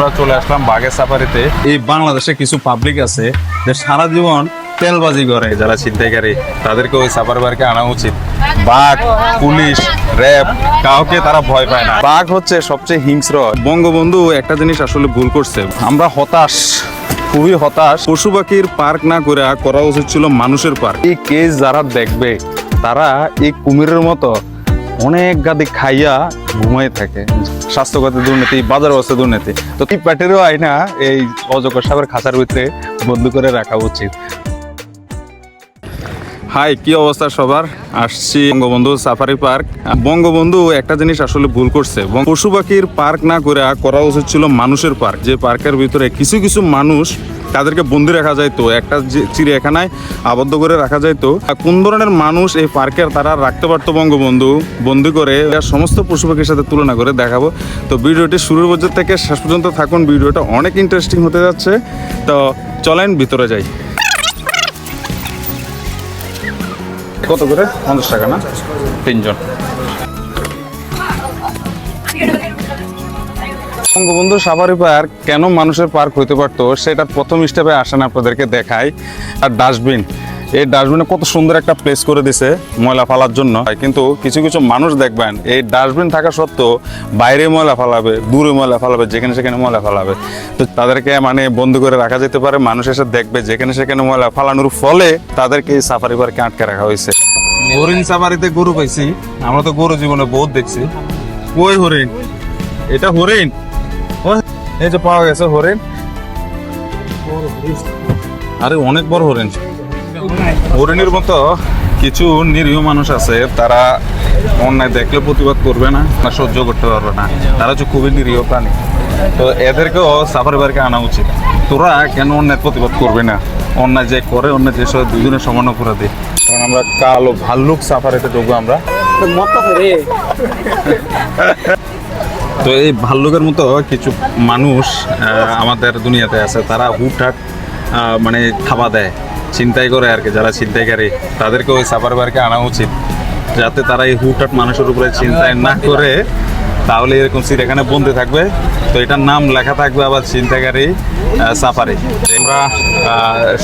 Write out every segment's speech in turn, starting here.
আমরা চলে আসলাম বাগের সাফারিতে এই বাংলাদেশে কিছু পাবলিক আছে, যে সারা জীবন তেলবাজি করে, যারা ছিনতাইকারী, তাদেরকে ওই সাফারি পার্কে আনা উচিত। বাঘ, পুলিশ র্যাব কাউকে তারা ভয় পায় না। বাঘ হচ্ছে সবচেয়ে হিংস্র। বঙ্গবন্ধু একটা জিনিস আসলে ভুল করছে। আমরা হতাশ, খুবই হতাশ। পশু পাখির পার্ক না করে করা উচিত ছিল মানুষের পার্ক এই কেস যারা দেখবে, তারা এই কুমিরের মতো অনেক গাদি খাইয়া ঘুমাই থাকে। স্বাস্থ্যগত দুর্নীতি, বাজার ব্যবস্থা দুর্নীতি। তো এই প্যাটেরও আয়না এই অজগর সাহেবের খাঁচার ভিতরে বন্ধ করে রাখা উচিত। হাই, কি অবস্থা সবার? আসছি বঙ্গবন্ধু সাফারি পার্ক। বঙ্গবন্ধু একটা জিনিস আসলে ভুল করছে। পশু পাখির পার্ক না করে করা উচিত ছিল মানুষের পার্ক। যে পার্কের ভিতরে কিছু কিছু মানুষ তাদেরকে বন্দি রাখা যাইতো একটা যে চিড়িয়াখানায় আবদ্ধ করে রাখা যায় যাইতো কোন ধরনের মানুষ এই পার্কের তারা রাখতে পারতো বঙ্গবন্ধু? বন্দি করে সমস্ত পশু পাখির সাথে তুলনা করে দেখাবো। তো ভিডিওটি শুরুর পর্যন্ত থেকে শেষ পর্যন্ত থাকুন, ভিডিওটা অনেক ইন্টারেস্টিং হতে যাচ্ছে। তো চলেন ভিতরে যাই। কত করে? পঞ্চাশ টাকা না? তিনজন। বঙ্গবন্ধু সাফারি পার্ক কেন মানুষের পার্ক হইতে পারতো, সেটা প্রথম স্টেপে আসেন আপনাদেরকে দেখাই। আর ডাস্টবিন এই ডাস্টবিনে কত সুন্দর একটা প্লেস করে দিছে ময়লা ফালার জন্য। কিন্তু কিছু কিছু মানুষ দেখবেন, এই ডাস্টবিন থাকা সত্ত্বেও বাইরে ময়লা ফালাবে, দূরে ময়লা ফালাবে, যেখানে সেখানে ময়লা ফালাবে। তো তাদেরকে মানে বন্ধ করে রাখা যেতে পারে, মানুষ এসে দেখবে যেখানে সেখানে ময়লা ফালানোর ফলে তাদেরকে এই সাফারি পার্কে আটকে রাখা হয়েছে। হরিণ সাফারিতে গরু পাইছি, আমরা তো গরু জীবনে বহুত দেখছি। কই হরিণ? এটা হরিণ? এই যে পাওয়া গেছে হরিণ। আরে অনেক বড় হরিণ। হরিণের মতো কিছু নিরীহ মানুষ আছে তারা অন্যায় দেখলে প্রতিবাদ করবে না না সহ্য করতে পারবে না। তারা হচ্ছে খুবই নিরীহ প্রাণী। তো এদেরকেও সাফারি পার্কে আনা উচিত। তোরা কেন অন্যায় প্রতিবাদ করবে না? অন্যায় যে করে অন্যায় যে সব দুজনের সমান অপরাধী। কারণ আমরা কালো ভাল্লুক সাফারিতে ঢুকবো আমরা। তো এই ভাল্লুকের মতো কিছু মানুষ আমাদের দুনিয়াতে আছে, তারা হুটহাট মানে খাওয়া দেয়। চিন্তাই করে আর কি, যারা চিন্তাইকারী তাদেরকে ওই সাফার পার্কে আনা উচিত। যাতে তারা এই হুটহাট মানুষের উপরে চিন্তায় না করে, তাহলে এরকম সিট এখানে বন্দি থাকবে। তো এটার নাম লেখা থাকবে আবার চিন্তাকারী সাফারি আমরা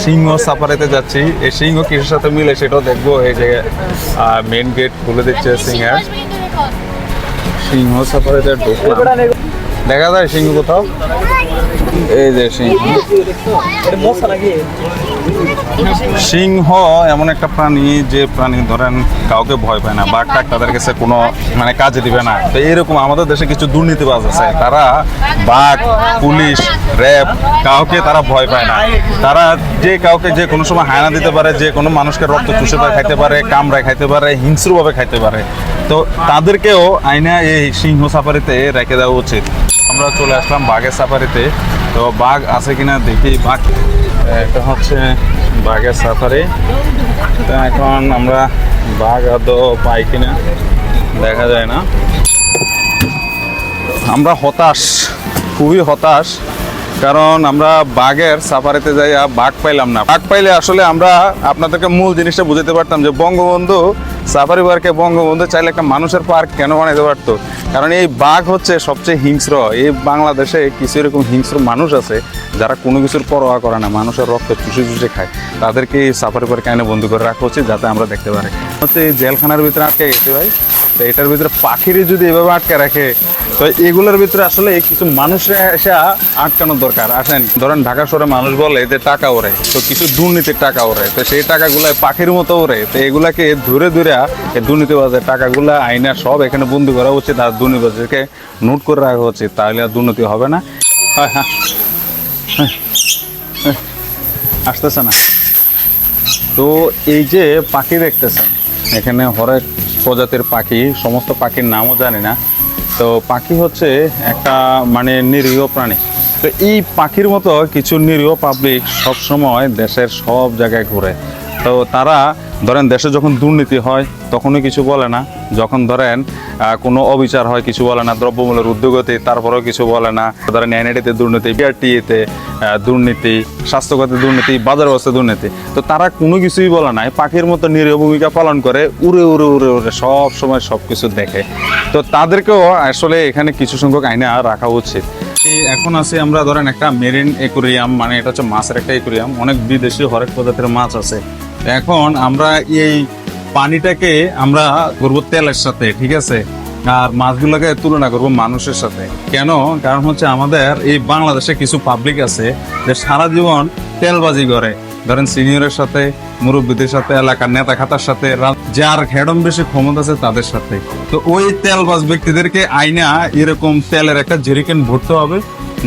সিংহ সাফারিতে যাচ্ছি। এই সিংহ কিসের সাথে মিলে সেটাও দেখব। এই যে মেন গেট খুলে দিচ্ছে সিংহের। সিংহ সাফারিতে ঢুকলাম দেখা যায় সিংহ কোথাও? এই যে সিংহ। সিংহ এমন একটা প্রাণী যে প্রাণী ধরেন কাউকে ভয় পায় না, বাঘ টাক তাদের কাছে কোনো মানে কাজে দিবে না। তো এরকম আমাদের দেশে কিছু দুর্নীতিবাজ আছে, তারা বাঘ, পুলিশ, র্যাব কাউকে তারা ভয় পায় না। তারা যে কাউকে যে কোনো সময় হায়না দিতে পারে, যে কোনো মানুষকে রক্ত চুষে খাইতে পারে, কামড়ায় খাইতে পারে, হিংস্রভাবে খাইতে পারে। তো তাদেরকেও আইনা এই সিংহ সাফারিতে রেখে দেওয়া উচিত। আমরা চলে আসলাম বাঘের সাফারিতে। তো বাঘ আছে কিনা দেখি। বাঘ এটা হচ্ছে বাঘের সাফারি। তো এখন আমরা বাঘ আদৌ পাই কিনা দেখা যায় না। আমরা হতাশ, খুবই হতাশ। কারণ আমরা বাঘের সাফারিতে যাই বাঘ পাইলাম না। বাঘ পাইলে আসলে আমরা আপনাদেরকে মূল জিনিসটা বুঝতে পারতাম যে বঙ্গবন্ধু সাফারি পার্কে বঙ্গবন্ধু চাইলে একটা মানুষের পার্ক কেন বানাইতে পারতো? কারণ এই বাঘ হচ্ছে সবচেয়ে হিংস্র। এই বাংলাদেশে কিছু এরকম হিংস্র মানুষ আছে যারা কোনো কিছুর পরোয়া করে না, মানুষের রক্ত চুষে চুষে খায়। তাদেরকে এই সাফারি পার্কে এনে বন্ধু করে রাখা উচিত যাতে আমরা দেখতে পারি। হচ্ছে এই জেলখানার ভিতরে আটকে গেছে ভাই। তো এটার ভিতরে পাখিরই যদি এভাবে আটকে রাখে তো এগুলোর ভিতরে আসলে কিছু মানুষ এসে আটকানোর দরকার। আসেন ধরেন ঢাকা শহরে মানুষ বলে যে টাকা ওরে তো কিছু দুর্নীতির টাকা ওরে তো সেই টাকাগুলো পাখির মতো ওরে তো এগুলাকে ধরে ধরে দুর্নীতিবাজের টাকাগুলো আইনা সব এখানে বন্দি করা উচিত আর দুর্নীতিবাজকে নোট করে রাখা উচিত তাহলে আর দুর্নীতি হবে না। হ্যাঁ হ্যাঁ। হ্যাঁ, হ্যাঁ, আসতেছে না। তো এই যে পাখি দেখতেছেন এখানে হরেক প্রজাতির পাখি সমস্ত পাখির নামও জানি না। তো পাখি হচ্ছে একটা মানে নিরীহ প্রাণী। তো এই পাখির মতো কিছু নিরীহ পাবলিক সবসময় দেশের সব জায়গায় ঘুরে। তো তারা ধরেন দেশে যখন দুর্নীতি হয়, তখনও কিছু বলে না। যখন ধরেন কোনো অবিচার হয়, কিছু বলে না। দ্রব্যমূল্যের উদ্যোগতে তারপরেও কিছু বলে না। ধরেন এনআইডিতে দুর্নীতি বিআরটিতে দুর্নীতি স্বাস্থ্যগত দুর্নীতি, বাজার অবস্থা দুর্নীতি। তো তারা কোনো কিছুই বলে না। পাখির মতো নিরীহ ভূমিকা পালন করে, উড়ে উড়ে উড়ে উড়ে সব সময় সব কিছু দেখে। তো তাদেরকেও আসলে এখানে কিছু সংখ্যক আইনা রাখা উচিত। এখন আছে আমরা ধরেন একটা মেরিন একুরিয়াম মানে এটা হচ্ছে মাছের একটা একুরিয়াম। অনেক বিদেশি হরেক প্রজাতির মাছ আছে। এখন আমরা এই পানিটাকে আমরা করব তেলের সাথে, ঠিক আছে? আর মাছগুলোকে তুলনা করব মানুষের সাথে। কেন? কারণ হচ্ছে আমাদের এই বাংলাদেশে কিছু পাবলিক আছে যে সারা জীবন তেলবাজি করে। ধরেন সিনিয়রের সাথে, মুরব্বীদের সাথে, এলাকার নেতা খাতার সাথে যার হেডম বেশি ক্ষমতা আছে তাদের সাথে। তো ওই তেলবাজ ব্যক্তিদেরকে আইনা এরকম তেলের একটা জেরিকেন ভরতে হবে।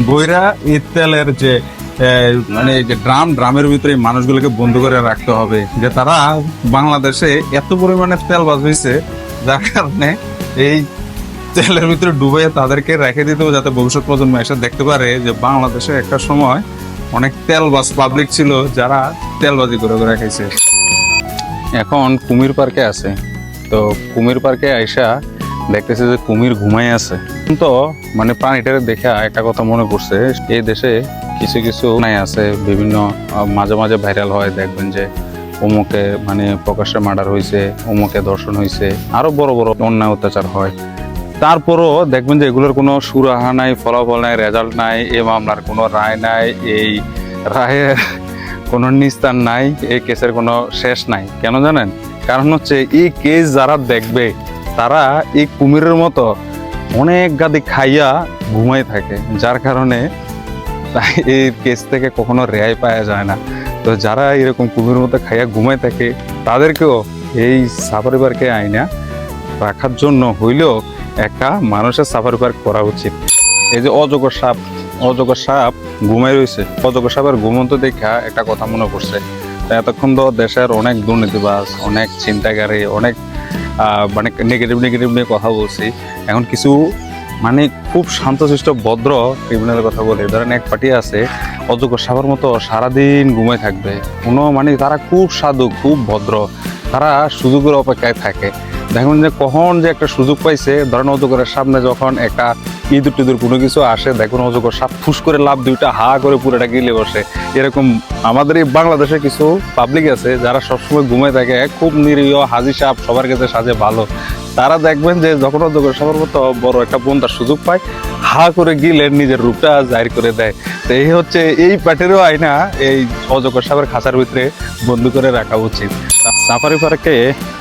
বইরা এই তেলের যে মানে ড্রাম, ড্রামের ভিতরে মানুষগুলোকে বন্ধ করে রাখতে হবে, যে তারা বাংলাদেশে এত পরিমাণে তেল বাজ হয়েছে, যার কারণে এই তেলের ভিতরে ডুবে তাদেরকে রেখে দিতে যাতে ভবিষ্যৎ প্রজন্ম এসে দেখতে পারে যে বাংলাদেশে একটা সময় অনেক তেল তেলবাজ পাবলিক ছিল যারা তেলবাজি করে করে রেখেছে। এখন কুমির পার্কে আছে, তো কুমির পার্কে আইসা দেখতেছে যে কুমির ঘুমাই আছে। তো মানে প্রাণীটারে দেখে একটা কথা মনে পড়ছে, এই দেশে কিছু কিছু নাই আছে, বিভিন্ন মাঝে মাঝে ভাইরাল হয়, দেখবেন যে অমুকে মানে প্রকাশ্যে মার্ডার হয়েছে অমুকে দর্শন হয়েছে আরও বড় বড় অন্যায় অত্যাচার হয়। তারপরও দেখবেন যে এগুলোর কোনো সুরাহা নাই, ফলাফল নাই রেজাল্ট নাই, এ মামলার কোনো রায় নাই, এই রায়ের কোনো নিস্তার নাই এই কেসের কোনো শেষ নাই। কেন জানেন? কারণ হচ্ছে এই কেস যারা দেখবে, তারা এই কুমিরের মতো অনেক গাদি খাইয়া ঘুমাই থাকে, যার কারণে তাই এই কেস থেকে কখনো রেহাই পাওয়া যায় না। তো যারা এরকম কুমির মতো খাইয়া ঘুমাই থাকে, তাদেরকেও এই সাফারি পার্কে আইনা রাখার জন্য হইলেও একটা মানুষের সাফারি পার্ক করা উচিত। এই যে অজগর সাপ অজগর সাপ ঘুমাই রয়েছে। অজগর সাপের ঘুমন্ত দেখা একটা কথা মনে পড়ছে। এতক্ষণ তো দেশের অনেক দুর্নীতিবাজ, অনেক চিন্তাকারী অনেক মানে নেগেটিভ নেগেটিভ নিয়ে কথা বলছি। এখন কিছু মানে খুব শান্তশিষ্ট, ভদ্র ক্রিমিনালের কথা বলে। ধরেন এক পার্টি আছে, অযোগ্য সাপের মতো সারাদিন ঘুমায় থাকবে। কোনো মানে তারা খুব সাধু, খুব ভদ্র। তারা সুযোগের অপেক্ষায় থাকে। দেখুন যে কখন যে একটা সুযোগ পাইছে, ধরেন অজগরের সামনে যখন একটা ইঁদুর টিদুর কোনো কিছু আসে দেখুন অজগর সাপ ফুস করে লাভ দুইটা হা করে পুরোটা গিলে বসে। এরকম আমাদের এই বাংলাদেশে কিছু পাবলিক আছে, যারা সবসময় ঘুমায় থাকে, খুব নিরীহ, হাজি সাপ, সবার কাছে সাজে ভালো। তারা দেখবেন যে যখন অজগর সাপের মতো বড় একটা বন্ধার সুযোগ পায়, হা করে গিলে নিজের রূপটা জাহির করে দেয়। তো এই হচ্ছে, এই প্যাটেরও আয়না এই অজগর সাপের খাঁচার ভিতরে বন্দি করে রাখা উচিত। সাফারি পার্কে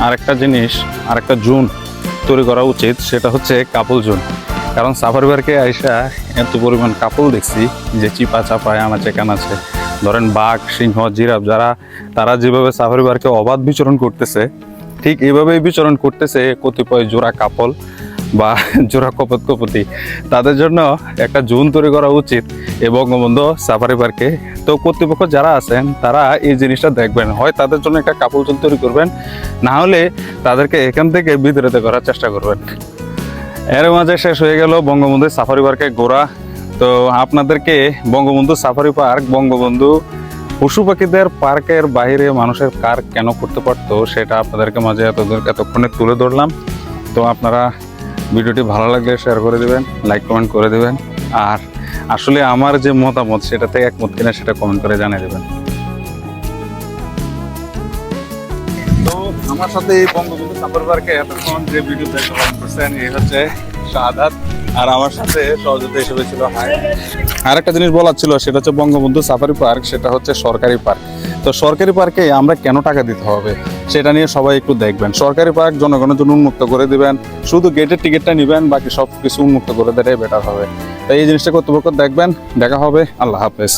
আরেকটা জিনিস, আরেকটা জোন তৈরি করা উচিত, সেটা হচ্ছে কাপল জোন। কারণ সাফারি পার্কে আইসা এত পরিমাণ কাপল দেখছি যে চিপা চাপায় আনাচে কানাচে। ধরেন বাঘ, সিংহ, জিরাফ, যারা, তারা যেভাবে সাফারি পার্কে অবাধ বিচরণ করতেছে ঠিক এইভাবেই বিচরণ করতেছে কতিপয় জোড়া কাপল বা জোড়া কপত কপতি। তাদের জন্য একটা জোন তৈরি করা উচিত এই বঙ্গবন্ধু সাফারি পার্কে। তো কর্তৃপক্ষ যারা আছেন, তারা এই জিনিসটা দেখবেন। হয় তাদের জন্য একটা কাপল জোন তৈরি করবেন, না হলে তাদেরকে এখান থেকে বিতাড়িত করার চেষ্টা করবেন। এর মাঝে শেষ হয়ে গেল বঙ্গবন্ধু সাফারি পার্কে ঘোরা তো আপনাদেরকে বঙ্গবন্ধু সাফারি পার্ক, বঙ্গবন্ধু পশু পাখিদের পার্কের বাইরে মানুষের কার কেন করতে পারতো, সেটা আপনাদেরকে মাঝে এত এতক্ষণে তুলে ধরলাম। তো আপনারা ভিডিওটি ভালো লাগলে শেয়ার করে দেবেন লাইক কমেন্ট করে দেবেন। আর আসলে আমার যে মতামত, সেটাতে একমত কিনা সেটা কমেন্ট করে জানিয়ে দেবেন। তো আমার সাথে এই বঙ্গবন্ধু সাফারি পার্কে এতক্ষণ যে ভিডিও দেখা করছেন এই হচ্ছে শাহাদাত আর আমার সাথে সহযোগিতা হিসেবে ছিল হাই আর একটা জিনিস বলার ছিল, সেটা হচ্ছে বঙ্গবন্ধু সাফারি পার্ক, সেটা হচ্ছে সরকারি পার্ক। তো সরকারি পার্কে আমরা কেন টাকা দিতে হবে, সেটা নিয়ে সবাই একটু দেখবেন। সরকারি পার্ক জনগণের জন্য উন্মুক্ত করে দিবেন, শুধু গেটের টিকিটটা নেবেন, বাকি সব কিছু উন্মুক্ত করে দিলে বেটার হবে। তাই এই জিনিসটা কর্তৃপক্ষ দেখবেন, দেখা হবে, আল্লাহ হাফেজ।